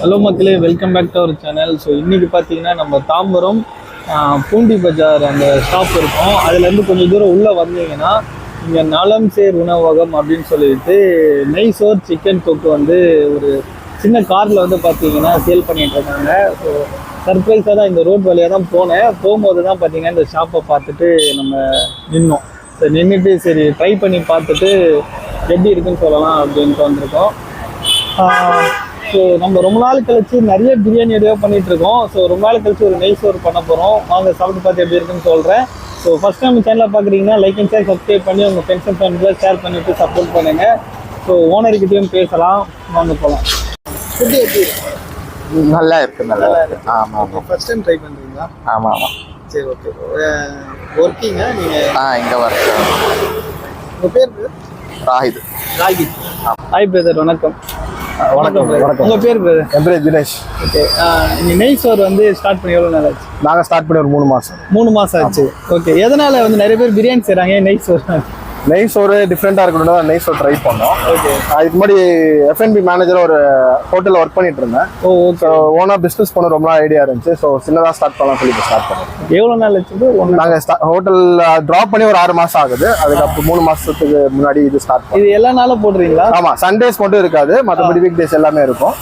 Hello மக்களே welcome back to our channel so இன்றைக்கி பார்த்தீங்கன்னா நம்ம தாம்பரம் பூண்டி பஜார் அந்த ஷாப் இருக்கும். அதுலேருந்து கொஞ்சம் தூரம் உள்ளே வந்தீங்கன்னா இங்கே நலம் சேர் உணவகம் அப்படின்னு சொல்லிட்டு நெய் சோர் சிக்கன் தொக்கு வந்து ஒரு சின்ன காரில் வந்து பார்த்தீங்கன்னா சேல் பண்ணிட்டு இருக்காங்க. ஸோ சர்ப்ரைஸாக தான் இந்த ரோட் வழியாக தான் போனேன். போகும்போது தான் பார்த்தீங்கன்னா இந்த ஷாப்பை பார்த்துட்டு நம்ம நின்னோம். ஸோ நின்றுட்டு சரி ட்ரை பண்ணி பார்த்துட்டு எப்படி இருக்குன்னு சொல்லலாம் அப்படின்ட்டு வந்திருக்கோம். ஸோ நம்ம ரொம்ப நாள் கழிச்சு நிறைய பிரியாணி எதையோ பண்ணிகிட்டு இருக்கோம். ஸோ ரொம்ப நாள் கழிச்சு ஒரு நெய் சோறு பண்ண போகிறோம் வாங்க சாப்பிட்டு பார்த்து எப்படி இருக்குன்னு சொல்கிறேன் ஸோ ஃபஸ்ட் டைம் சேனலை பார்க்குறீங்கன்னா லைக் அண்ட் ஷேர் சப்ஸ்கிரைப் பண்ணி உங்கள் ஃப்ரெண்ட்ஸ் அண்ட் ஃபேமிலியில் ஷேர் பண்ணிவிட்டு சப்போர்ட் பண்ணுங்கள் ஸோ ஓனர்கிட்டையும் பேசலாம். வாங்க போகலாம் ஃபுட்டு எப்படி நல்லா இருக்கு நல்லா இருக்கு. ஆமா ஆமா. ஃபர்ஸ்ட் டைம் ட்ரை பண்ணுறீங்களா ஆமா ஆமா. சரி ஓகே ஒர்க்கிங்க நீங்கள் ஆ இங்க வர்க் உங்கள் பேர் ராஹித் ராகி ஹாய் பிரதர் வணக்கம். வணக்கம் வணக்கம். உங்கள் பேர் பிரதர் என் பேர் தினேஷ். ஓகே நீங்கள் நெய் சோறு வந்து ஸ்டார்ட் பண்ணி எவ்வளோ நாள் ஆச்சு? நாங்கள் ஸ்டார்ட் பண்ணி ஒரு மூணு மாதம் மூணு மாசம் ஆச்சு. ஓகே எதனால வந்து நிறைய பேர் பிரியாணி செய்றாங்க நெய் சோறு நெய் சோறு டிஃப்ரெண்ட்டாக இருக்கணும் தான் நெய் சோறு ட்ரை பண்ணோம். ஓகே நான் இதுக்கு முன்னாடி எஃப்என்பி மேனேஜர் ஒரு ஹோட்டலில் ஒர்க் பண்ணிட்டு இருந்தேன். ஓ ஸோ ஓனாக பிஸ்னஸ் பண்ண ரொம்ப நாள் ஐடியா இருந்துச்சு. ஸோ சின்னதாக ஸ்டார்ட் பண்ணலாம் சொல்லி ஸ்டார்ட் பண்ணோம். எவ்வளோ நாள் ஒன்று நாங்கள் ஹோட்டல் ட்ராப் பண்ணி ஒரு ஆறு மாதம் ஆகுது. அதுக்கப்புறம் மூணு மாதத்துக்கு முன்னாடி இது ஸ்டார்ட் இது எல்லா நாளும் போடுறீங்களா? ஆமாம் சண்டேஸ் மட்டும் இருக்காது. மற்றபடி வீக் டேஸ் எல்லாமே இருக்கும்.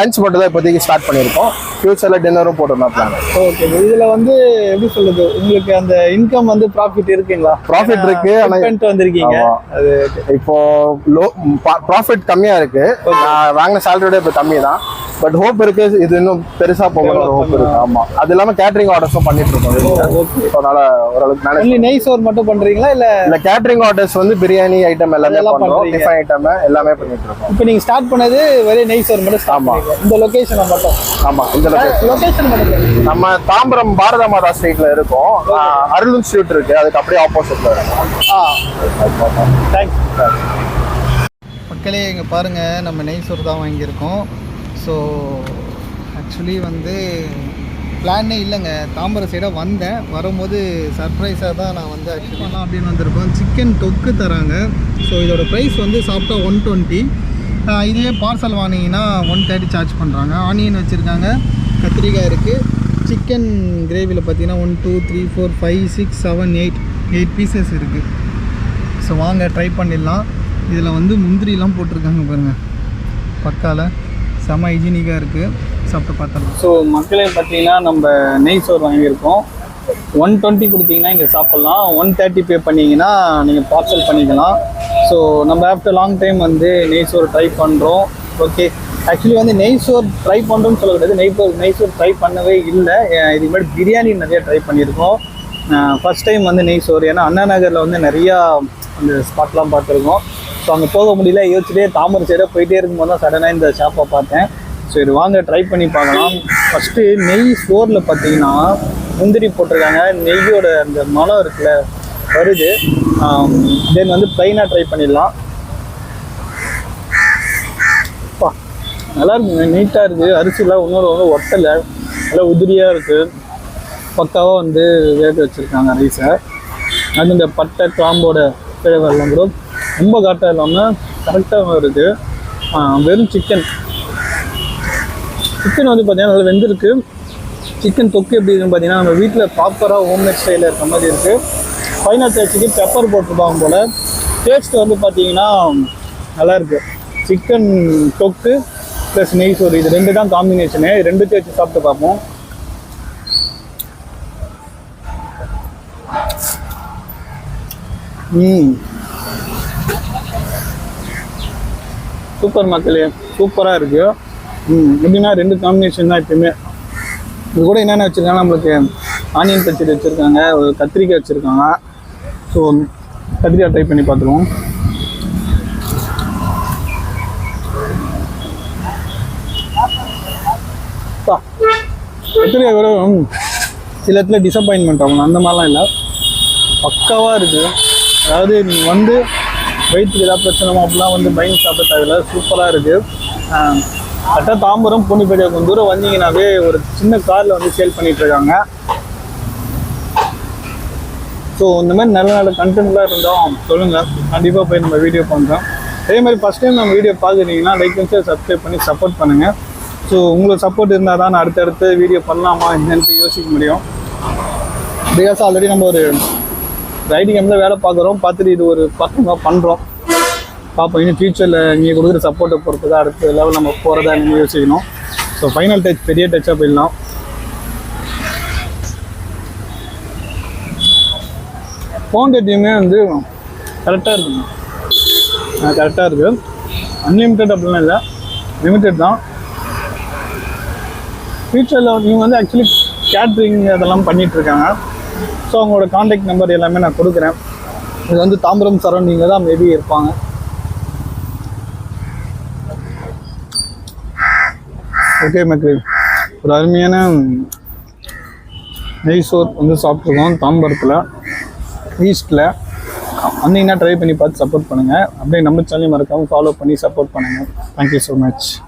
லஞ்ச் மட்டும் தான் இப்போதைக்கு ஸ்டார்ட் பண்ணியிருக்கோம். ஃபியூச்சரில் டின்னரும் போட்டுருந்தோம் பிளான் ஓகே இதுல வந்து எப்படி சொல்றது? உங்களுக்கு அந்த இன்கம் வந்து ப்ராஃபிட் இருக்குங்களா? Profit இருக்கு, ஆனா- பண்ணிட்டு வந்திருக்கீங்க. அது இப்போ லோ ப்ராஃபிட் கம்மியா இருக்கு. நான் வாங்கின சேலரியோட இப்போ கம்மி தான் பட் ஹோப் இருக்கு இது இன்னும் பெருசா போகணும் ஹோப் இருக்கு. ஆமா. அது இல்லாம கேட்டரிங் ஆர்டர்ஸும் பண்ணிட்டு இருக்கோம். So, அதனால ஓரளவுக்கு மேனேஜ் நெய் சோறு மட்டும் பண்றீங்களா இல்ல இல்ல கேட்டரிங் ஆர்டர்ஸ் வந்து பிரியாணி ஐட்டம் எல்லாமே பண்றோம். டிஃபன் ஐட்டம் எல்லாமே பண்ணிட்டு இருக்கோம். இப்போ நீங்க ஸ்டார்ட் பண்ணது வெறும் நெய் சோறு மட்டும் ஸ்டார்ட் ஆமா. இந்த லொகேஷனை மட்டும். ஆமா இந்த. லொகேஷன் மட்டும். நம்ம தாம்பரம் பாரத மாதா ஸ்ட்ரீட்ல இருக்கோம் ஆஹ், அருள் இன்ஸ்டியூட் இருக்கு. அதுக்கு அப்படியே ஆப்போசிட்ல இருக்கும். ஆ. தேங்க்ஸ் மக்களே இங்கே பாருங்கள் நம்ம நெய் சோறு தான் வாங்கியிருக்கோம். ஸோ ஆக்சுவலி வந்து பிளானே இல்லைங்க. தாம்பரம் சைடாக வந்தேன். வரும்போது சர்ப்ரைஸாக தான் நான் வந்து ஆக்சுவலி பண்ணலாம் அப்படின்னு வந்திருக்கோம். சிக்கன் தொக்கு தராங்க. ஸோ இதோட ப்ரைஸ் வந்து சாப்பிட்டா ஒன் டுவெண்ட்டி இதே பார்சல் வாங்கினீங்கன்னா ஒன் தேர்ட்டி சார்ஜ் பண்ணுறாங்க ஆனியன் வச்சுருக்காங்க. கத்திரிக்காய் இருக்குது சிக்கன் கிரேவியில் பார்த்தீங்கன்னா one two three four five six seven eight eight pieces இருக்குது ஸோ வாங்க ட்ரை பண்ணிடலாம். இதில் வந்து முந்திரிலாம் போட்டிருக்காங்க பாருங்கள் பக்காவில் செம ஹைஜீனிக்காக இருக்குது சாப்பிட்டு பார்த்துடலாம். ஸோ மக்களே பார்த்தீங்கன்னா நம்ம நெய் சோறு வாங்கியிருக்கோம். ஒன் டுவெண்ட்டி கொடுத்தீங்கன்னா இங்கே சாப்பிட்லாம். ஒன் தேர்ட்டி பே பண்ணிங்கன்னா நீங்கள் பார்சல் பண்ணிக்கலாம். ஸோ நம்ம ஆஃப்டர் லாங் டைம் வந்து நெய் சோறு ட்ரை பண்ணுறோம் ஓகே ஆக்சுவலி வந்து நெய் சோறு ட்ரை பண்ணுறோம்னு சொல்லக்கூடாது. நெய் சோறு நெய் சோறு ட்ரை பண்ணவே இல்லை. இதுக்கு முன்னாடி பிரியாணி நிறைய ட்ரை பண்ணியிருக்கோம். ஃபர்ஸ்ட் டைம் வந்து நெய் சோறு. ஏன்னா அண்ணா நகரில் வந்து நிறையா அந்த ஸ்பாட்லாம் பார்த்துருக்கோம். ஸோ அங்கே போக முடியல. யோசிச்சுட்டே தாமரை சைடாக போயிட்டே இருக்கும்போது தான் சடனாக இந்த ஷாப்பை பார்த்தேன். ஸோ இது வாங்க ட்ரை பண்ணி பார்க்கலாம். ஃபஸ்ட்டு நெய் ஸ்டோரில் பார்த்தீங்கன்னா முந்திரி போட்டிருக்காங்க. நெய்யோட அந்த மனம் இருக்குல்ல வருது. தென் வந்து ப்ளைனாக ட்ரை பண்ணிடலாம். அப்பா, நல்லா இருக்குங்க. நீட்டாக இருக்குது அரிசிலாம் இன்னொரு வந்து ஒட்டலை. நல்லா உதிரியாக இருக்குது பக்காவாக வந்து வேக வச்சுருக்காங்க ரைஸை அது இந்த பட்டை கிராம்போட இல்லை கூட ரொம்ப காட்டாக இல்லாமல் கரெக்டாக வருது. வெறும் சிக்கன் சிக்கன் வந்து பார்த்தீங்கன்னா நல்லா வெந்திருக்கு. சிக்கன் தொக்கு எப்படி இருக்குன்னு பார்த்தீங்கன்னா நம்ம வீட்டில் ப்ராப்பராக ஹோம்மேட் ஸ்டைலில் இருக்க மாதிரி இருக்குது ஃபைனல் டேஸ்ட்டுக்கு பெப்பர் போட்டிருப்பாங்க போல். டேஸ்ட் வந்து பார்த்தீங்கன்னா நல்லாயிருக்கு சிக்கன் தொக்கு ப்ளஸ் நெய் சோறு இது ரெண்டு தான் காம்பினேஷனு ரெண்டுத்தையும் வச்சு சாப்பிட்டு பார்ப்போம். சூப்பர் மக்களே சூப்பராக இருக்கு. ம் எப்படின்னா ரெண்டு காம்பினேஷன் தான் எப்பயுமே. இது கூட என்னென்ன வச்சுருக்காங்க நம்மளுக்கு ஆனியன் பச்சடி வச்சுருக்காங்க ஒரு கத்திரிக்காய் வச்சுருக்காங்க. ஸோ கத்திரிக்காய் ட்ரை பண்ணி பார்த்துருவோம். கத்திரிக்காய் கூட ம், சில இடத்துல டிசப்பாயின்மெண்ட் ஆகணும் அந்த மாதிரிலாம் இல்லை. பக்காவாக இருக்குது அதாவது நீங்கள் வந்து வயிற்றுக்கு ஏதாவது பிரச்சனை அப்படிலாம் வந்து பயந்து சாப்பிட தேவையில்ல. சூப்பராக இருக்குது கரெக்டாக தாம்பரம் பூண்டிப்பேட்டை கொஞ்சம் தூரம் வந்தீங்கன்னாவே ஒரு சின்ன காரில் வந்து சேல் பண்ணிட்டு இருக்காங்க. ஸோ இந்த மாதிரி நல்ல நல்ல கண்டென்ட்லாம் இருந்தால் சொல்லுங்கள் கண்டிப்பாக போய் நம்ம வீடியோ பண்ணுறோம் அதே மாதிரி ஃபஸ்ட் டைம் நம்ம வீடியோ பார்க்குறீங்கன்னா லைக் அண்ட் ஷேர் சப்ஸ்கிரைப் பண்ணி சப்போர்ட் பண்ணுங்கள் ஸோ உங்களுக்கு சப்போர்ட் இருந்தால் தான் நான் அடுத்தடுத்து வீடியோ பண்ணலாமா என்னன்ட்டு யோசிக்க முடியும். பிகாஸ் ஆல்ரெடி நம்ம ஒரு ரைடிங் கேமில் வேலை பார்க்குறோம். பார்த்துட்டு இது ஒரு பக்கமாக பண்ணுறோம் பார்ப்போம். இன்னும் ஃபியூச்சரில் நீங்கள் கொடுக்குற சப்போர்ட்டை பொறுத்து தான் அடுத்த லெவல் நம்ம போகிறதா நீங்கள் யோசிக்கணும். ஸோ ஃபைனல் டச் பெரிய டச்சாக போயிடலாம். ஃபோன் டேட்டியுமே வந்து கரெக்டாக இருக்குங்க கரெக்டாக இருக்குது அன்லிமிட்டெட் அப்படிலாம் இல்லை. லிமிட்டட் தான். ஃபியூச்சரில் இவங்க வந்து ஆக்சுவலி கேட்ரிங் அதெல்லாம் பண்ணிகிட்ருக்காங்க ஸோ அவங்களோட காண்டாக்ட் நம்பர் எல்லாமே நான் கொடுக்குறேன். இது வந்து தாம்பரம் சரௌண்டிங்கில் தான் மேபி இருப்பாங்க. ஓகே மக்கள். ஒரு அருமையான நெய் சோர் வந்து சாப்பிட்ருக்கோம் தாம்பரத்தில் ஈஸ்ட்டில் வந்தீங்கன்னா ட்ரை பண்ணி பார்த்து சப்போர்ட் பண்ணுங்கள் அப்படியே நம்ம சேனலையும் மறக்காமல் ஃபாலோ பண்ணி சப்போர்ட் பண்ணுங்கள் தேங்க்யூ ஸோ மச்